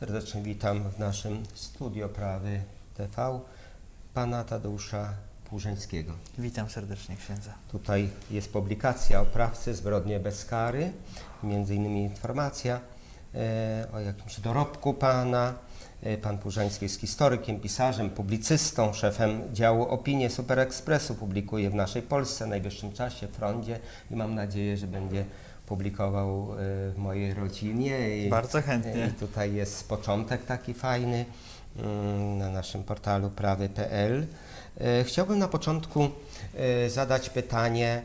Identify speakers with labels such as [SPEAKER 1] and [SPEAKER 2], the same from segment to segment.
[SPEAKER 1] Serdecznie witam w naszym studio prawy TV pana Tadeusza Płużeńskiego.
[SPEAKER 2] Witam serdecznie księdza.
[SPEAKER 1] Tutaj jest publikacja oprawcy Zbrodnie bez kary, między innymi informacja e, o jakimś dorobku pana. E, Pan Płużeński jest historykiem, pisarzem, publicystą, szefem działu Opinie Super Expressu. Publikuje w naszej Polsce w najwyższym czasie, w Frondzie i mam nadzieję, że będzie publikował e, w mojej rodzinie. I,
[SPEAKER 2] Bardzo chętnie.
[SPEAKER 1] I tutaj jest początek taki fajny mm, na naszym portalu prawy.pl. E, Chciałbym na początku zadać pytanie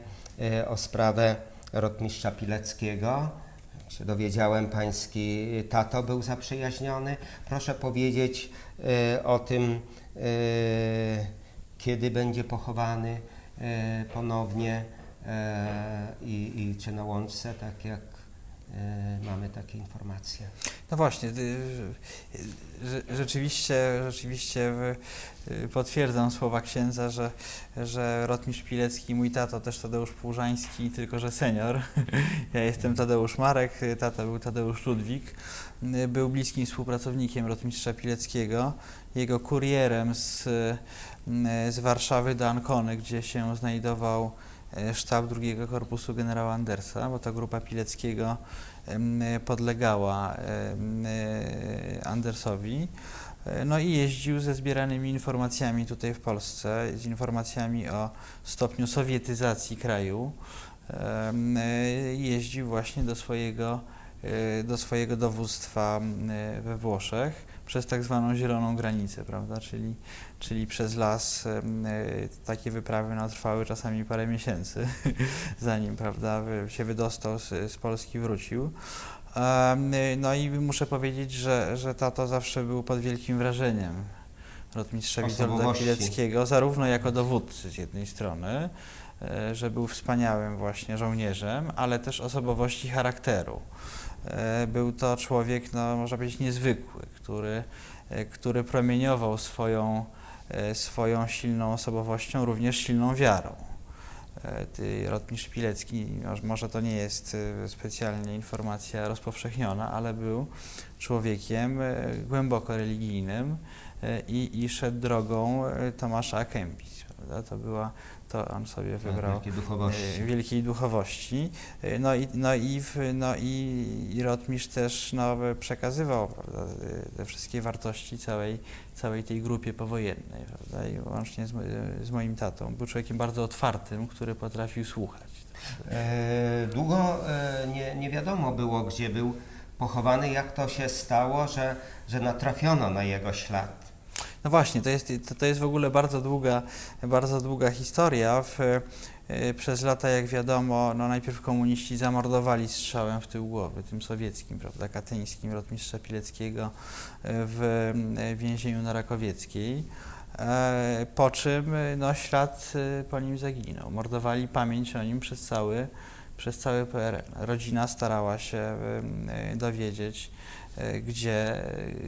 [SPEAKER 1] o sprawę rotmistrza Pileckiego. Jak się dowiedziałem, pański tato był zaprzyjaźniony. Proszę powiedzieć o tym, kiedy będzie pochowany ponownie i, i czy na łączce, tak jak e, mamy takie informacje.
[SPEAKER 2] No właśnie, y, rzeczywiście, rzeczywiście y, potwierdzam słowa księdza, że, że Rotmistrz Pilecki, mój tato też Tadeusz Płużański, tylko że senior. Ja jestem Tadeusz Marek, tata był Tadeusz Ludwik. Był bliskim współpracownikiem Rotmistrza Pileckiego, jego kurierem z, y, z Warszawy do Ancony, gdzie się znajdował sztab drugiego korpusu generała Andersa, bo ta grupa Pileckiego podlegała e, Andersowi. E, No i jeździł ze zbieranymi informacjami tutaj w Polsce, z informacjami o stopniu sowietyzacji kraju. E, Jeździł właśnie do swojego, e, do swojego dowództwa e, we Włoszech przez tak zwaną zieloną granicę, prawda? Czyli, czyli przez las. e, Takie wyprawy no, trwały czasami parę miesięcy, zanim prawda, się wydostał z, z Polski, wrócił. Em, No i muszę powiedzieć, że, że tato zawsze był pod wielkim wrażeniem rotmistrza Witolda. Pileckiego, zarówno jako dowódcy z jednej strony, e, że był wspaniałym właśnie żołnierzem, ale też osobowości charakteru. E, Był to człowiek, no, można powiedzieć, niezwykły, który, e, który promieniował swoją, e, swoją silną osobowością, również silną wiarą. Rotmistrz Pilecki, może- to nie jest specjalnie informacja rozpowszechniona, ale był człowiekiem głęboko religijnym i, i szedł drogą Tomasza A. Kempis. Prawda? To była, to on sobie wybrał
[SPEAKER 1] Wielkiej duchowości.
[SPEAKER 2] e, wielkiej duchowości. E, No i, no i, w, no i, i Rotmistrz też no, przekazywał prawda, e, te wszystkie wartości całej, całej tej grupie powojennej, prawda, i łącznie z, z moim tatą. Był człowiekiem bardzo otwartym, który potrafił słuchać.
[SPEAKER 1] E, Długo e, nie, nie wiadomo było, gdzie był pochowany, jak to się stało, że, że natrafiono na jego ślad.
[SPEAKER 2] No właśnie, to jest, to, jest w ogóle bardzo długa, bardzo długa historia. W, e, przez lata, jak wiadomo, no najpierw komuniści zamordowali strzałem w tył głowy, tym sowieckim, prawda, katyńskim, rotmistrza Pileckiego e, w e, więzieniu na Rakowieckiej. Po czym no, ślad po nim zaginął. Mordowali pamięć o nim przez cały, przez cały PRL. Rodzina starała się dowiedzieć, gdzie,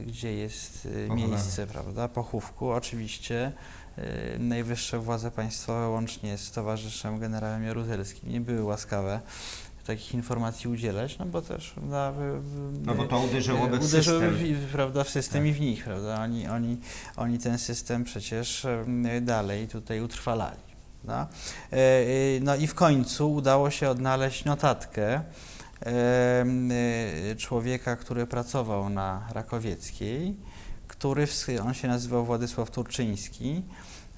[SPEAKER 2] gdzie jest e, miejsce prawda, pochówku. Oczywiście e, najwyższe władze państwowe łącznie z towarzyszem generałem Jaruzelskim nie były łaskawe takich informacji udzielać, no bo też prawda,
[SPEAKER 1] No bo to uderzyłoby w
[SPEAKER 2] uderzyłyby
[SPEAKER 1] system.
[SPEAKER 2] w, prawda, w system
[SPEAKER 1] Tak.
[SPEAKER 2] i w nich, prawda? Oni, oni, oni ten system przecież dalej tutaj utrwalali. Prawda? E, e, No i w końcu udało się odnaleźć notatkę e, człowieka, który pracował na Rakowieckiej, który, on się nazywał Władysław Turczyński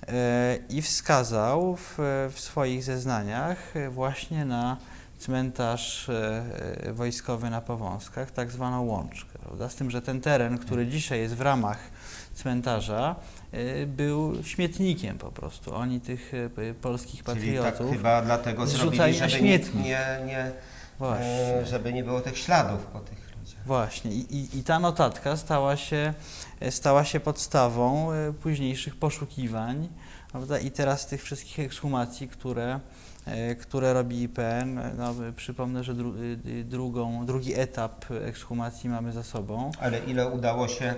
[SPEAKER 2] e, i wskazał w, w swoich zeznaniach właśnie na cmentarz e, e, wojskowy na Powązkach, tak zwaną łączkę. Prawda? Z tym, że ten teren, który dzisiaj jest w ramach cmentarza, był śmietnikiem po prostu. Oni tych polskich
[SPEAKER 1] Czyli tak
[SPEAKER 2] patriotów
[SPEAKER 1] chyba dlatego zrobili, żeby
[SPEAKER 2] śmietnik.
[SPEAKER 1] nie, nie,
[SPEAKER 2] Właśnie.
[SPEAKER 1] e, żeby nie było tych śladów po tych ludziach.
[SPEAKER 2] Właśnie. I, i, I ta notatka stała się, e, stała się podstawą e, późniejszych poszukiwań. Prawda? I teraz tych wszystkich ekshumacji, które, które robi IPN, no, przypomnę, że dru, drugą, drugi etap ekshumacji mamy za sobą.
[SPEAKER 1] Ale ile udało się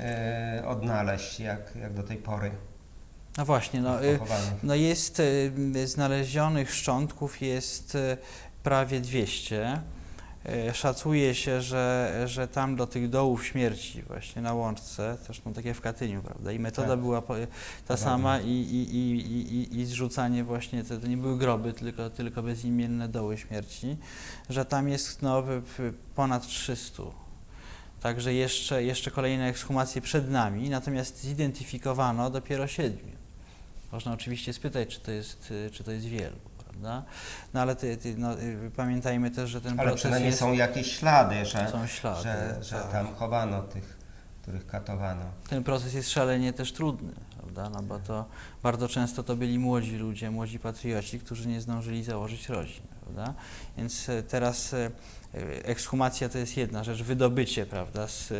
[SPEAKER 1] e, odnaleźć, jak, jak do tej pory
[SPEAKER 2] No właśnie, no, no jest znalezionych szczątków jest prawie 200. E, Szacuje się, że, że tam do tych dołów śmierci właśnie na Łączce, zresztą takie w Katyniu, prawda, i metoda
[SPEAKER 1] Tak.
[SPEAKER 2] była ta sama i, i, i, i, i- zrzucanie właśnie, to, to nie były groby, tylko, tylko bezimienne doły śmierci, że tam jest no, ponad 300. Także jeszcze, jeszcze kolejne ekshumacje przed nami, natomiast zidentyfikowano dopiero siedmiu. Można oczywiście spytać, czy to jest, czy to jest wielu, prawda? No ale ty, ty, no, y, pamiętajmy też, że ten
[SPEAKER 1] Ale
[SPEAKER 2] proces
[SPEAKER 1] przynajmniej
[SPEAKER 2] jest,
[SPEAKER 1] są jakieś ślady, że,
[SPEAKER 2] są ślady.
[SPEAKER 1] że, że
[SPEAKER 2] tak.
[SPEAKER 1] tam chowano tych, których katowano.
[SPEAKER 2] Ten proces jest szalenie też trudny, prawda? No bo to bardzo często to byli młodzi ludzie, młodzi patrioci, którzy nie zdążyli założyć rodzin, prawda? Więc e, teraz e, ekshumacja to jest jedna rzecz, wydobycie, prawda, z,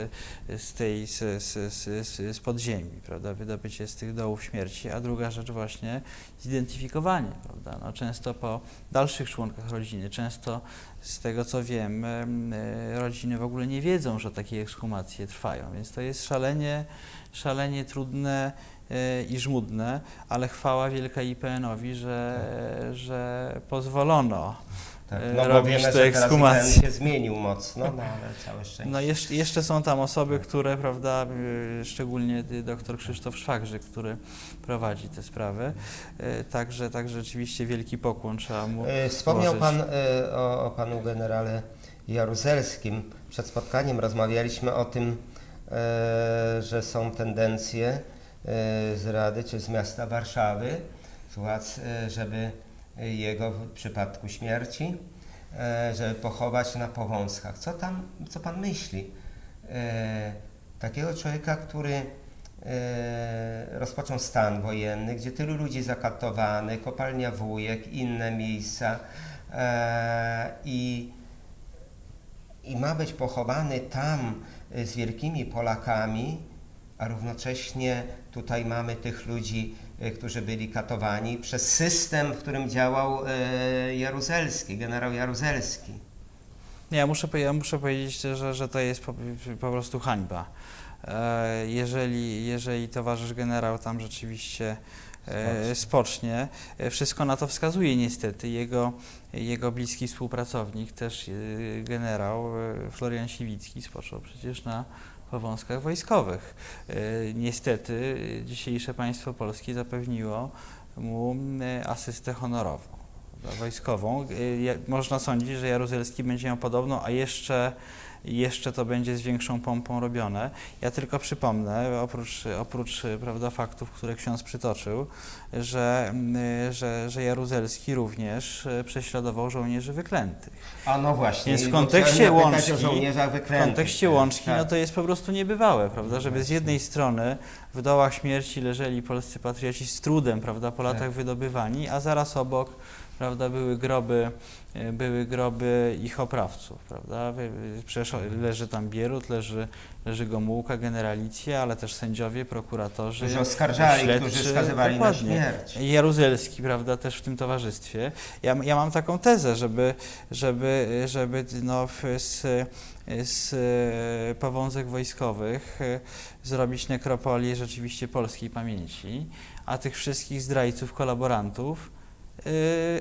[SPEAKER 2] z tej, z, z, z, z, z podziemi, prawda, wydobycie z tych dołów śmierci, a druga rzecz właśnie zidentyfikowanie, prawda, no często po dalszych członkach rodziny, często z tego co wiem, em, e, rodziny w ogóle nie wiedzą, że takie ekshumacje trwają, więc to jest szalenie, szalenie trudne e, i żmudne, ale chwała wielka IPN-owi, że, że pozwolono.
[SPEAKER 1] Tak,
[SPEAKER 2] e,
[SPEAKER 1] no bo wiemy,
[SPEAKER 2] te
[SPEAKER 1] że teraz się zmienił mocno, no ale całe szczęście.
[SPEAKER 2] No jeszcze, jeszcze są tam osoby, które, prawda, y, szczególnie dr Krzysztof Szwagrzy, który prowadzi tę sprawę. Y, Także, także rzeczywiście wielki pokłon trzeba mu
[SPEAKER 1] E, Wspomniał
[SPEAKER 2] złożyć.
[SPEAKER 1] Pan e, o, o Panu generale Jaruzelskim. Przed spotkaniem rozmawialiśmy o tym, e, że są tendencje e, z Rady czy z miasta Warszawy, władz, e, żeby jego w przypadku śmierci, e, żeby pochować na Powązkach. Co tam, co Pan myśli? E, Takiego człowieka, który e, rozpoczął stan wojenny, gdzie tylu ludzi zakatowany, kopalnia Wujek, inne miejsca i, i ma być pochowany tam z wielkimi Polakami, a równocześnie tutaj mamy tych ludzi, którzy byli katowani przez system, w którym działał e, Jaruzelski, generał Jaruzelski.
[SPEAKER 2] Ja muszę, ja muszę powiedzieć, że, że to jest po, po prostu hańba. E, Jeżeli, jeżeli towarzysz generał tam rzeczywiście e, spocznie, e, wszystko na to wskazuje niestety. Jego, jego bliski współpracownik, też e, generał e, Florian Siwicki spoczął przecież na powązkach wojskowych. E, Niestety dzisiejsze państwo polskie zapewniło mu e, asystę honorową wojskową. Y, Można sądzić, że Jaruzelski będzie miał podobną, a jeszcze, jeszcze to będzie z większą pompą robione. Ja tylko przypomnę, oprócz, oprócz prawda, faktów, które ksiądz przytoczył, że, y, że, że Jaruzelski również y, prześladował żołnierzy wyklętych.
[SPEAKER 1] A no właśnie.
[SPEAKER 2] Więc w kontekście łączki- W kontekście łączki,
[SPEAKER 1] Tak.
[SPEAKER 2] no to jest po prostu niebywałe, prawda, żeby z jednej strony w dołach śmierci leżeli polscy patrioci z trudem, prawda, po latach
[SPEAKER 1] Tak.
[SPEAKER 2] wydobywani, a zaraz obok, prawda, były groby, e, były groby ich oprawców, prawda, przecież
[SPEAKER 1] Mhm.
[SPEAKER 2] leży tam Bierut, leży, leży Gomułka, generalicja, ale też sędziowie, prokuratorzy,
[SPEAKER 1] Którzy oskarżali,
[SPEAKER 2] śledczy,
[SPEAKER 1] którzy skazywali na
[SPEAKER 2] dokładnie.
[SPEAKER 1] śmierć.
[SPEAKER 2] Jaruzelski, prawda, też w tym towarzystwie. Ja, ja mam taką tezę, żeby, żeby, żeby no, z, z e, powązek wojskowych e, zrobić nekropolię rzeczywiście polskiej pamięci, a tych wszystkich zdrajców, kolaborantów e,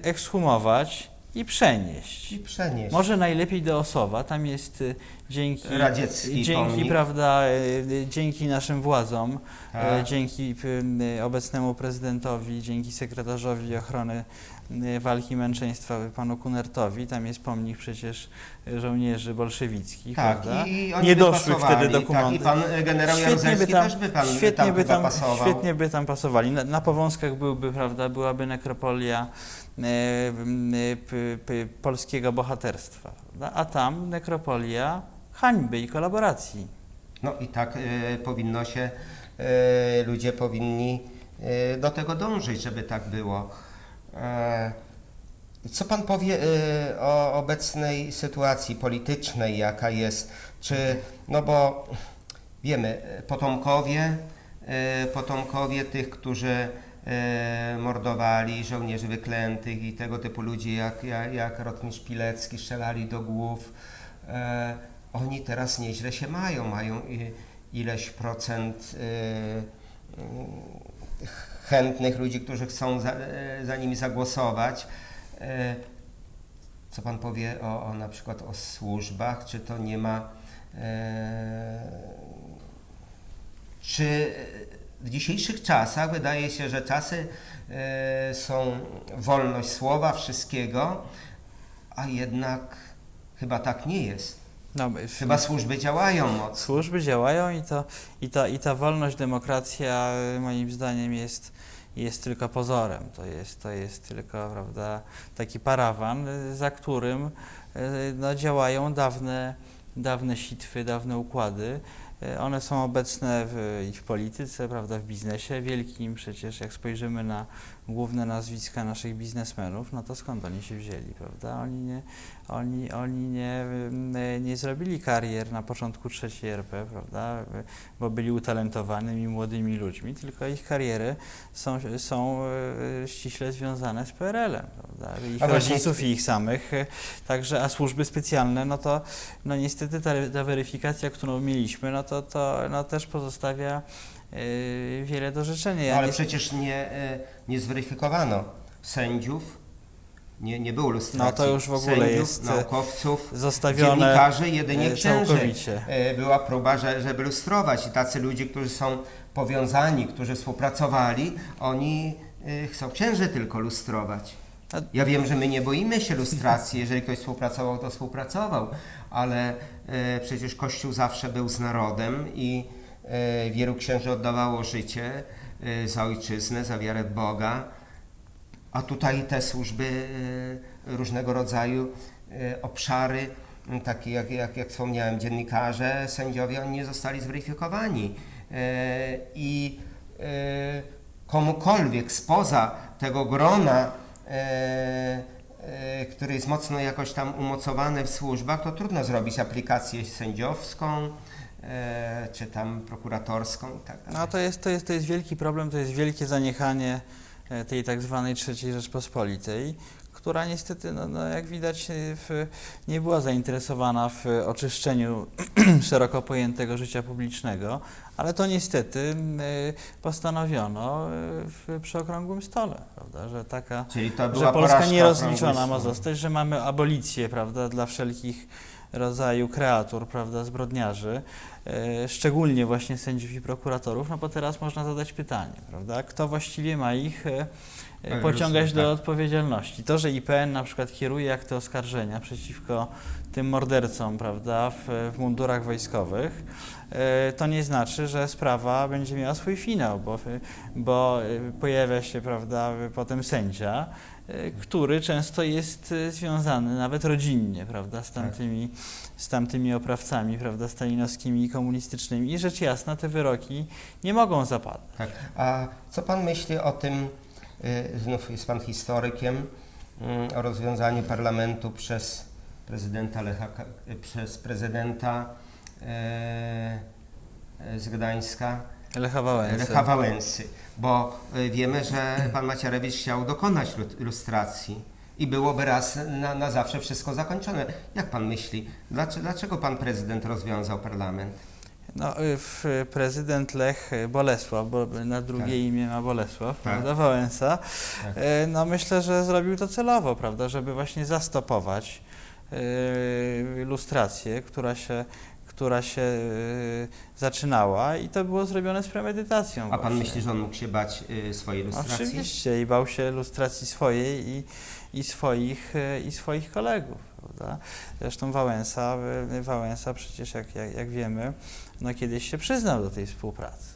[SPEAKER 2] ekshumować i przenieść.
[SPEAKER 1] I przenieść.
[SPEAKER 2] Może najlepiej do Osowa, tam jest y, dzięki,
[SPEAKER 1] Radziecki
[SPEAKER 2] dzięki
[SPEAKER 1] pomnik.
[SPEAKER 2] prawda, y, dzięki naszym władzom,
[SPEAKER 1] Tak.
[SPEAKER 2] e, dzięki y, obecnemu prezydentowi, dzięki sekretarzowi ochrony y, walki męczeństwa panu Kunertowi, tam jest pomnik przecież żołnierzy bolszewickich,
[SPEAKER 1] Tak,
[SPEAKER 2] prawda?
[SPEAKER 1] i oni
[SPEAKER 2] Nie doszły wtedy dokumenty.
[SPEAKER 1] Tak, I pan generał
[SPEAKER 2] Świetnie by tam,
[SPEAKER 1] też by pan
[SPEAKER 2] świetnie
[SPEAKER 1] tam
[SPEAKER 2] by tam,
[SPEAKER 1] pasował.
[SPEAKER 2] świetnie by tam pasowali. Na, na Powązkach byłby, prawda, byłaby nekropolia e, e, p, p, polskiego bohaterstwa, prawda? a tam nekropolia hańby i kolaboracji.
[SPEAKER 1] No i tak e, powinno się, e, ludzie powinni e, do tego dążyć, żeby tak było. Co pan powie e, o obecnej sytuacji politycznej, jaka jest? Czy, no bo wiemy, potomkowie, e, potomkowie tych, którzy mordowali żołnierzy wyklętych i tego typu ludzi, jak, jak, jak rotmistrz Pilecki, strzelali do głów, oni teraz nieźle się mają, mają ileś procent e, mm, chętnych ludzi, którzy chcą za, e, za nimi zagłosować. E, co Pan powie o, o na przykład o służbach? Czy to nie ma. E, czy w dzisiejszych czasach wydaje się, że czasy są wolność słowa, wszystkiego, a jednak chyba tak nie jest.
[SPEAKER 2] No,
[SPEAKER 1] Chyba służby działają mocno.
[SPEAKER 2] Służby działają i, to, i, ta, i ta wolność, demokracja moim zdaniem jest, jest tylko pozorem. To jest, to jest tylko prawda, taki parawan, za którym y, no, działają dawne, dawne sitwy, dawne układy. Y, One są obecne w, i w polityce, prawda, w biznesie wielkim. Przecież jak spojrzymy na główne nazwiska naszych biznesmenów, no to skąd oni się wzięli, prawda? Oni nie, oni, oni nie, ym, nie zrobili karier na początku trzeciej RP, prawda? Bo byli utalentowanymi młodymi ludźmi, tylko ich kariery są, są y, ściśle związane z PRL-em, prawda? Ich rodziców i ich samych. Także, a służby specjalne, no to no niestety ta, ta weryfikacja, którą mieliśmy, no to, to no też pozostawia wiele do życzenia. Ja
[SPEAKER 1] Ale
[SPEAKER 2] nie-
[SPEAKER 1] przecież nie, e, nie zweryfikowano sędziów, nie, nie było lustracji.
[SPEAKER 2] No to już w ogóle
[SPEAKER 1] sędziów,
[SPEAKER 2] jest, e,
[SPEAKER 1] naukowców,
[SPEAKER 2] zostawione
[SPEAKER 1] dziennikarzy, jedynie księży. Była próba, że, żeby lustrować i tacy ludzie, którzy są powiązani, którzy współpracowali, oni chcą księży tylko lustrować. Ja wiem, że my nie boimy się lustracji, jeżeli ktoś współpracował, to współpracował, ale przecież Kościół zawsze był z narodem i wielu księży oddawało życie e, za ojczyznę, za wiarę Boga, a tutaj te służby e, różnego rodzaju e, obszary, takie jak, jak, jak wspomniałem, dziennikarze, sędziowie, oni nie zostali zweryfikowani. E, I e, komukolwiek spoza tego grona, e, e, który jest mocno jakoś tam umocowany w służbach, to trudno zrobić aplikację sędziowską e, czy tam prokuratorską i tak dalej.
[SPEAKER 2] No to jest, to, jest, to jest wielki problem, to jest wielkie zaniechanie e, tej tak zwanej trzeciej Rzeczpospolitej, która niestety, no, no jak widać, e, w, nie była zainteresowana w oczyszczeniu szeroko pojętego życia publicznego, ale to niestety e, postanowiono e, w, przy okrągłym stole, prawda, że taka
[SPEAKER 1] Czyli to była
[SPEAKER 2] że Polska nierozliczona ma zostać, że mamy abolicję, prawda, dla wszelkich rodzaju kreatur, prawda, zbrodniarzy, e, szczególnie właśnie sędziów i prokuratorów, no bo teraz można zadać pytanie, prawda, kto właściwie ma ich e, e,
[SPEAKER 1] E,
[SPEAKER 2] pociągać
[SPEAKER 1] tak.
[SPEAKER 2] do odpowiedzialności. To, że IPN na przykład kieruje akty oskarżenia przeciwko tym mordercom, prawda, w, w mundurach wojskowych, e, to nie znaczy, że sprawa będzie miała swój finał, bo, bo e, pojawia się, prawda, potem sędzia, e, który często jest e, związany nawet rodzinnie, prawda, z
[SPEAKER 1] Tak.
[SPEAKER 2] tamtymi, z tamtymi oprawcami, prawda, stalinowskimi i komunistycznymi. I rzecz jasna, te wyroki nie mogą zapadać.
[SPEAKER 1] Tak. A co Pan myśli o tym, y, znów jest Pan historykiem, mm, o rozwiązaniu parlamentu przez prezydenta Lecha, przez prezydenta e, e, z Gdańska,
[SPEAKER 2] Lecha Wałęsy.
[SPEAKER 1] Lecha Wałęsy, bo y, wiemy, że Pan Macierewicz chciał dokonać lu- lustracji i byłoby raz na, na zawsze wszystko zakończone. Jak Pan myśli, dlaczego, dlaczego Pan prezydent rozwiązał parlament?
[SPEAKER 2] No, y, w- prezydent Lech Bolesław, bo na drugie
[SPEAKER 1] Tak.
[SPEAKER 2] imię ma Bolesław,
[SPEAKER 1] Tak.
[SPEAKER 2] prawda, Wałęsa,
[SPEAKER 1] Tak.
[SPEAKER 2] e, no myślę, że zrobił to celowo, prawda, żeby właśnie zastopować e, lustrację, która się, która się e, zaczynała i to było zrobione z premedytacją.
[SPEAKER 1] A Pan
[SPEAKER 2] właśnie.
[SPEAKER 1] myśli, że on mógł się bać y, swojej lustracji?
[SPEAKER 2] Oczywiście i bał się lustracji swojej i, i, swoich, e, i swoich kolegów. Prawda? Zresztą Wałęsa, Wałęsa przecież jak, jak, jak wiemy, no kiedyś się przyznał do tej współpracy.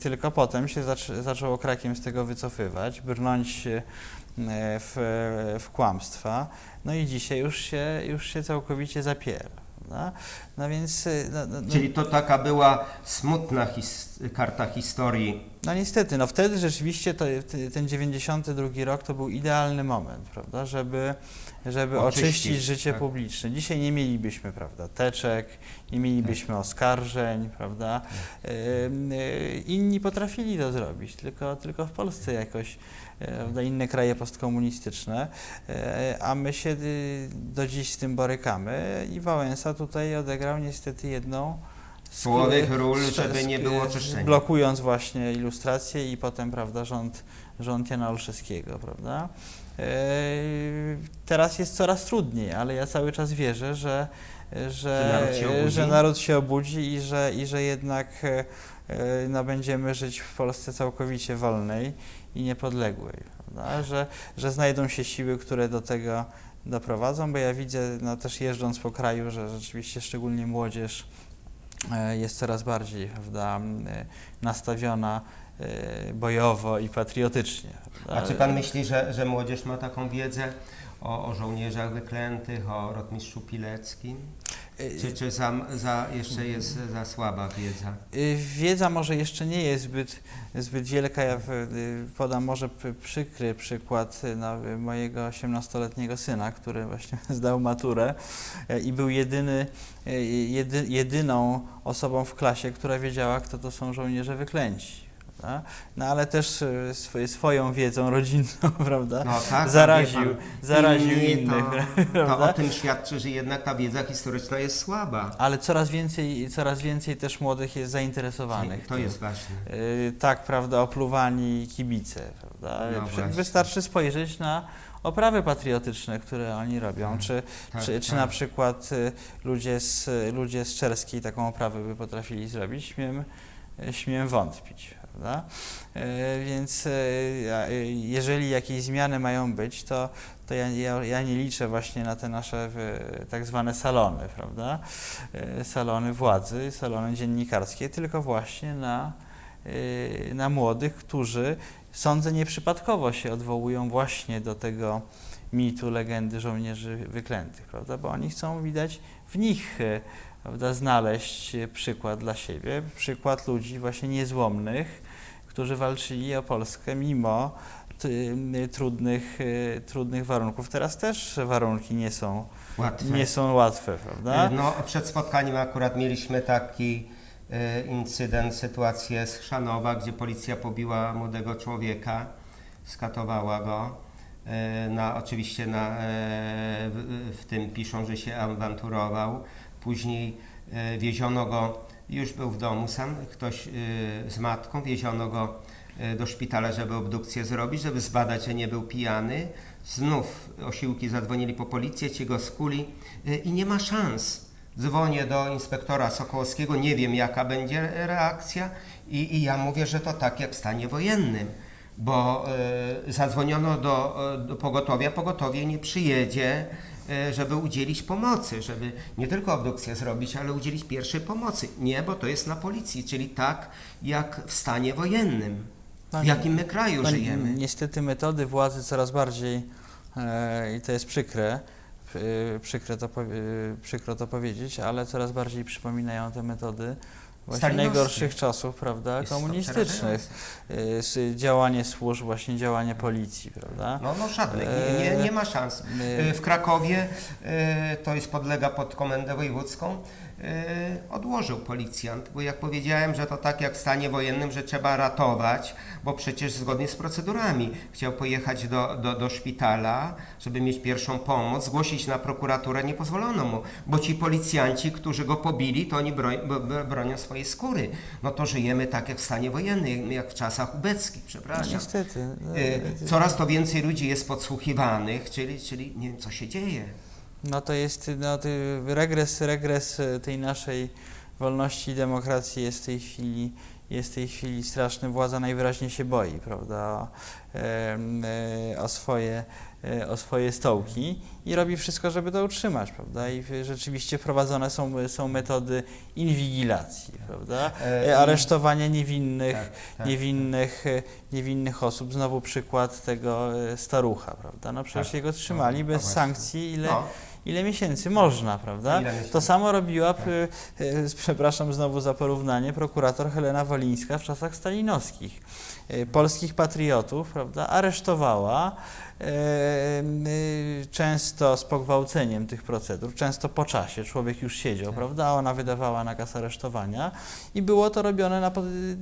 [SPEAKER 2] Tylko potem się zac- zaczął okrakiem z tego wycofywać, brnąć w, w kłamstwa, no i dzisiaj już się, już się całkowicie zapiera. No więc, e, no, no, no,
[SPEAKER 1] Czyli to taka była smutna his karta historii.
[SPEAKER 2] No niestety, no wtedy rzeczywiście to, ten 92 rok to był idealny moment, prawda, żeby, żeby
[SPEAKER 1] Oczyścić,
[SPEAKER 2] oczyścić życie
[SPEAKER 1] tak.
[SPEAKER 2] publiczne. Dzisiaj nie mielibyśmy, prawda, teczek, nie mielibyśmy oskarżeń, prawda. Ym, y, Inni potrafili to zrobić, tylko, tylko w Polsce jakoś, e, prawda, inne kraje postkomunistyczne, e, a my się y, do dziś z tym borykamy i Wałęsa tutaj odegrał niestety jedną
[SPEAKER 1] Słowych ról, żeby nie było czyszczenia.
[SPEAKER 2] Blokując właśnie ilustrację i potem, prawda, rząd, rząd Jana Olszewskiego, prawda. E, Teraz jest coraz trudniej, ale ja cały czas wierzę, że,
[SPEAKER 1] Że naród się obudzi?
[SPEAKER 2] że naród się obudzi i że, i że jednak e, e, no, będziemy żyć w Polsce całkowicie wolnej i niepodległej. Prawda? Że, że znajdą się siły, które do tego doprowadzą, bo ja widzę, no, też jeżdżąc po kraju, że rzeczywiście szczególnie młodzież jest coraz bardziej prawda, e, nastawiona e, bojowo i patriotycznie.
[SPEAKER 1] A czy pan myśli, że, że młodzież ma taką wiedzę o, o żołnierzach wyklętych, o rotmistrzu Pileckim?
[SPEAKER 2] E,
[SPEAKER 1] Czy, czy za, za, jeszcze jest za słaba wiedza?
[SPEAKER 2] Y, Wiedza może jeszcze nie jest zbyt, zbyt wielka. Ja y, podam może przykry przykład y, y, mojego 18-letniego syna, który właśnie zdał maturę y, i był jedyny, y, jedy, jedyną osobą w klasie, która wiedziała, kto to są żołnierze wyklęci. Prawda? No ale też swo- swoją wiedzą rodzinną, prawda?
[SPEAKER 1] No tak,
[SPEAKER 2] zaraził,
[SPEAKER 1] pan,
[SPEAKER 2] zaraził
[SPEAKER 1] inni
[SPEAKER 2] innych.
[SPEAKER 1] To, to
[SPEAKER 2] prawda?
[SPEAKER 1] o tym świadczy, że jednak ta wiedza historyczna jest słaba.
[SPEAKER 2] Ale coraz więcej, coraz więcej też młodych jest zainteresowanych.
[SPEAKER 1] To
[SPEAKER 2] tym.
[SPEAKER 1] jest ważne.
[SPEAKER 2] Yy, tak, prawda, opluwani kibice, prawda?
[SPEAKER 1] No.
[SPEAKER 2] Wystarczy spojrzeć na oprawy patriotyczne, które oni robią,
[SPEAKER 1] Tak,
[SPEAKER 2] czy,
[SPEAKER 1] Tak,
[SPEAKER 2] czy, czy
[SPEAKER 1] tak.
[SPEAKER 2] na przykład y, ludzie z, ludzie z Czerskiej taką oprawę by potrafili zrobić, y, śmiem wątpić, prawda? Y, Więc y, jeżeli jakieś zmiany mają być, to, to ja, ja, ja nie liczę właśnie na te nasze tak zwane salony, prawda? Salony władzy, salony dziennikarskie, tylko właśnie na, na młodych, którzy sądzę nieprzypadkowo się odwołują właśnie do tego mitu, legendy żołnierzy wyklętych, prawda? Bo oni chcą widać w nich prawda, znaleźć y, przykład dla siebie, przykład ludzi właśnie niezłomnych, którzy walczyli o Polskę mimo ty, y, trudnych, y, trudnych warunków. Teraz też warunki nie są,
[SPEAKER 1] Łatwe.
[SPEAKER 2] nie są łatwe, prawda?
[SPEAKER 1] No, przed spotkaniem akurat mieliśmy taki incydent, sytuację z Chrzanowa, gdzie policja pobiła młodego człowieka, skatowała go. Na, oczywiście na, e, w, w tym piszą, że się awanturował. Później e, wieziono go, już był w domu sam, ktoś e, z matką, wieziono go e, do szpitala, żeby obdukcję zrobić, żeby zbadać, że nie był pijany. Znów osiłki zadzwonili po policję, ci go skuli i nie ma szans. Dzwonię do inspektora Sokołowskiego, nie wiem jaka będzie reakcja i, i ja mówię, że to tak jak w stanie wojennym, bo y, zadzwoniono do, do pogotowia, pogotowie nie przyjedzie, żeby udzielić pomocy, żeby nie tylko obdukcję zrobić, ale udzielić pierwszej pomocy. Nie, bo to jest na policji, czyli tak jak w stanie wojennym.
[SPEAKER 2] No
[SPEAKER 1] W jakim my kraju
[SPEAKER 2] No,
[SPEAKER 1] żyjemy?
[SPEAKER 2] Niestety metody władzy coraz bardziej, e, i to jest przykre, e, przykre to, e, przykro to powiedzieć, ale coraz bardziej przypominają te metody właśnie najgorszych czasów, prawda, komunistycznych. s- Działanie służb, właśnie działanie policji, prawda?
[SPEAKER 1] No, no żadnych, nie, nie, nie ma szans.
[SPEAKER 2] E,
[SPEAKER 1] Y, W Krakowie, y, to jest podlega pod komendę wojewódzką, y, odłożył policjant, bo jak powiedziałem, że to tak jak w stanie wojennym, że trzeba ratować, bo przecież zgodnie z procedurami chciał pojechać do, do, do szpitala, żeby mieć pierwszą pomoc, zgłosić na prokuraturę, nie pozwolono mu, bo ci policjanci, którzy go pobili, to oni broń, bronią swojej skóry. No to żyjemy tak jak w stanie wojennym, jak w czasach ubeckich,
[SPEAKER 2] No,
[SPEAKER 1] przepraszam.
[SPEAKER 2] niestety. no,
[SPEAKER 1] Y, Coraz to więcej ludzi jest podsłuchiwanych, czyli, czyli nie wiem, co się dzieje.
[SPEAKER 2] No to jest no, to regres, regres e, tej naszej wolności i demokracji jest w tej chwili, jest w tej chwili straszny. Władza najwyraźniej się boi, prawda, e, o swoje, e, o swoje stołki i robi wszystko, żeby to utrzymać, prawda. I rzeczywiście wprowadzone są, są metody inwigilacji, prawda, aresztowania niewinnych,
[SPEAKER 1] Tak, tak.
[SPEAKER 2] niewinnych, e, niewinnych osób. Znowu przykład tego starucha, prawda. No przecież
[SPEAKER 1] Tak.
[SPEAKER 2] jego trzymali
[SPEAKER 1] No, no
[SPEAKER 2] bez
[SPEAKER 1] właśnie.
[SPEAKER 2] sankcji, ile,
[SPEAKER 1] No,
[SPEAKER 2] ile miesięcy można, prawda?
[SPEAKER 1] miesięcy?
[SPEAKER 2] To samo robiła,
[SPEAKER 1] Tak.
[SPEAKER 2] przepraszam znowu za porównanie, prokurator Helena Wolińska w czasach stalinowskich. E, Polskich patriotów, prawda, aresztowała e, często z pogwałceniem tych procedur, często po czasie, człowiek już siedział,
[SPEAKER 1] Tak.
[SPEAKER 2] prawda, a ona wydawała nakaz aresztowania i było to robione na,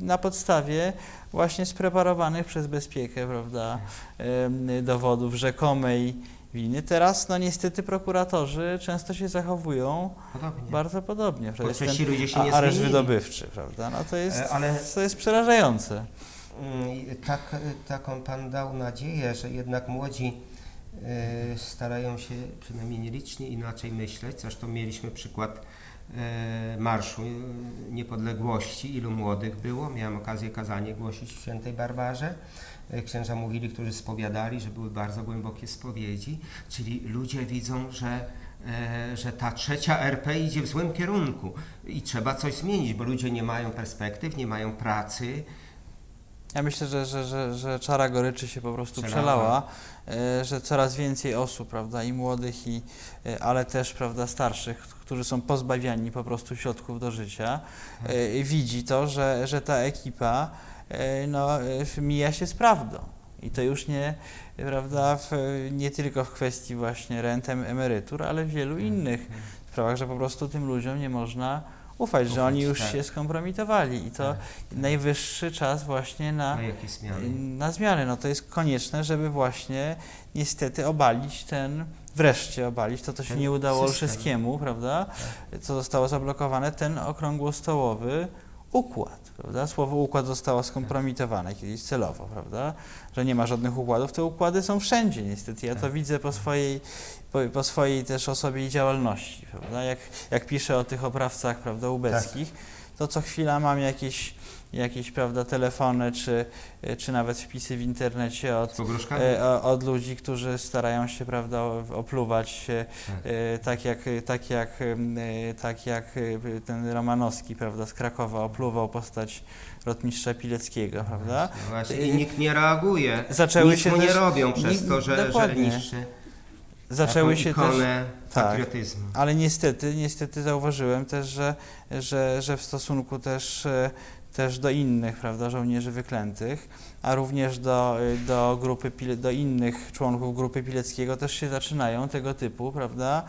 [SPEAKER 2] na podstawie właśnie spreparowanych przez bezpiekę, prawda, em, dowodów rzekomej winy. Teraz, no niestety, prokuratorzy często się zachowują
[SPEAKER 1] Podobnie.
[SPEAKER 2] bardzo podobnie.
[SPEAKER 1] Bo
[SPEAKER 2] Jest ten
[SPEAKER 1] ludzie się nie
[SPEAKER 2] areszt
[SPEAKER 1] zmienili.
[SPEAKER 2] wydobywczy, prawda? No to jest,
[SPEAKER 1] ale-
[SPEAKER 2] to jest przerażające.
[SPEAKER 1] Mm, Tak, taką Pan dał nadzieję, że jednak młodzi e, starają się przynajmniej nielicznie inaczej myśleć. Zresztą mieliśmy przykład Marszu e, Niepodległości. Ilu młodych było? Miałem okazję kazanie głosić w Świętej Barbarze. E, Księża mówili, którzy spowiadali, że były bardzo głębokie spowiedzi. Czyli ludzie widzą, że e, że ta trzecia RP idzie w złym kierunku i trzeba coś zmienić, bo ludzie nie mają perspektyw, nie mają pracy,
[SPEAKER 2] Ja myślę, że, że, że, że czara goryczy się po prostu
[SPEAKER 1] Przelała.
[SPEAKER 2] przelała, e, że coraz więcej osób, prawda, i młodych, i, e, ale też, prawda, starszych, którzy są pozbawiani po prostu środków do życia, e, widzi to, że, że ta ekipa e, no, mija się z prawdą. I to już nie, prawda, w, nie tylko w kwestii właśnie rent, em- emerytur, ale w wielu innych sprawach, że po prostu tym ludziom nie można ufać, że
[SPEAKER 1] Ufać,
[SPEAKER 2] oni już
[SPEAKER 1] tak.
[SPEAKER 2] się skompromitowali i to
[SPEAKER 1] Tak.
[SPEAKER 2] najwyższy czas właśnie na,
[SPEAKER 1] Na jakie zmiany?
[SPEAKER 2] na zmiany. No to jest konieczne, żeby właśnie niestety obalić ten, wreszcie obalić to, co się
[SPEAKER 1] Ten
[SPEAKER 2] nie udało
[SPEAKER 1] system.
[SPEAKER 2] Olszewskiemu, prawda, co zostało zablokowane, ten okrągłostołowy układ, prawda? Słowo układ zostało skompromitowane kiedyś celowo, prawda, że nie ma żadnych układów, te układy są wszędzie niestety. Ja to
[SPEAKER 1] Tak.
[SPEAKER 2] widzę po swojej, po, po swojej też osobie i działalności, prawda, jak, jak piszę o tych oprawcach, prawda, ubeckich, to co chwila mam jakieś, jakieś prawda, telefony, czy, czy nawet wpisy w internecie od, e, od ludzi, którzy starają się prawda, opluwać się,
[SPEAKER 1] Tak.
[SPEAKER 2] e, tak jak, tak jak, e, tak jak ten Romanowski prawda, z Krakowa opluwał postać rotmistrza Pileckiego, prawda?
[SPEAKER 1] No właśnie, I nikt nie reaguje.
[SPEAKER 2] Zaczęły
[SPEAKER 1] Nic
[SPEAKER 2] się
[SPEAKER 1] mu nie
[SPEAKER 2] też-
[SPEAKER 1] robią przez to, że, że niszczy
[SPEAKER 2] Zaczęły się też tak. Ale niestety, niestety zauważyłem też, że, że, że w stosunku też, też do innych, prawda, żołnierzy wyklętych, a również do, e, do grupy, do innych członków grupy Pileckiego też się zaczynają tego typu, prawda,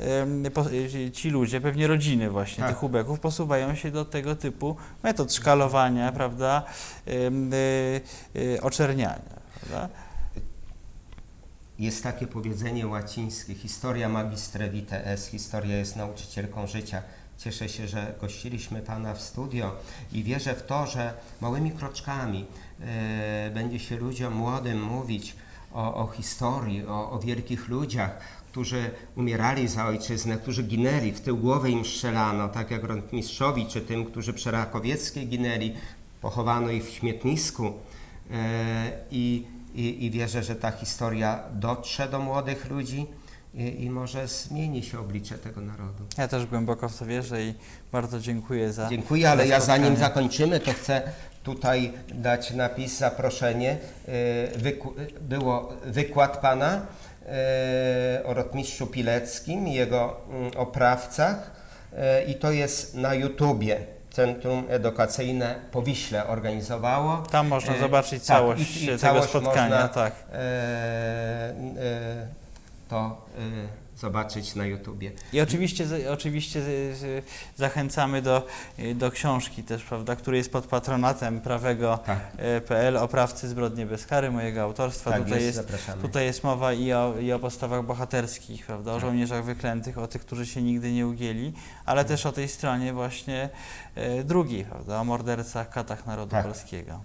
[SPEAKER 2] e, ci ludzie, pewnie rodziny właśnie
[SPEAKER 1] Tak.
[SPEAKER 2] tych ubeków, posuwają się do tego typu metod szkalowania, prawda, e, oczerniania, prawda.
[SPEAKER 1] Jest takie powiedzenie łacińskie, historia magistre vitae est, historia jest nauczycielką życia. Cieszę się, że gościliśmy Pana w studio i wierzę w to, że małymi kroczkami e, będzie się ludziom młodym mówić o, o historii, o, o wielkich ludziach, którzy umierali za ojczyznę, którzy ginęli, w tył głowy im strzelano, tak jak rotmistrzowi, czy tym, którzy przy Rakowieckiej ginęli, pochowano ich w śmietnisku. E, i, I wierzę, że ta historia dotrze do młodych ludzi i, i może zmieni się oblicze tego narodu.
[SPEAKER 2] Ja też głęboko w to wierzę i bardzo dziękuję za
[SPEAKER 1] Dziękuję, ale
[SPEAKER 2] za
[SPEAKER 1] ja zanim zakończymy, to chcę tutaj dać napis, zaproszenie. E, Wyku, było wykład Pana e, o rotmistrzu Pileckim i jego mm, oprawcach e, i to jest na YouTubie. Centrum Edukacyjne Powiśle organizowało.
[SPEAKER 2] Tam można zobaczyć
[SPEAKER 1] tak,
[SPEAKER 2] całość
[SPEAKER 1] i- i
[SPEAKER 2] tego
[SPEAKER 1] całość
[SPEAKER 2] spotkania,
[SPEAKER 1] można,
[SPEAKER 2] tak.
[SPEAKER 1] e, e, to e, zobaczyć na YouTubie.
[SPEAKER 2] I oczywiście, oczywiście zachęcamy do, do książki też, prawda, który jest pod patronatem prawego
[SPEAKER 1] Tak,
[SPEAKER 2] PL Oprawcy zbrodnie bez kary, mojego autorstwa.
[SPEAKER 1] tak
[SPEAKER 2] tutaj,
[SPEAKER 1] jest,
[SPEAKER 2] tutaj jest mowa i o, i o postawach bohaterskich, prawda, o
[SPEAKER 1] Tak.
[SPEAKER 2] żołnierzach wyklętych, o tych, którzy się nigdy nie ugięli, ale
[SPEAKER 1] Tak.
[SPEAKER 2] też o tej stronie właśnie drugiej, prawda, o mordercach, katach narodu
[SPEAKER 1] Tak.
[SPEAKER 2] polskiego.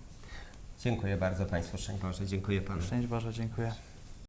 [SPEAKER 1] Dziękuję bardzo Państwu, szczęść Boże, dziękuję Panu.
[SPEAKER 2] Szczęść Boże, dziękuję.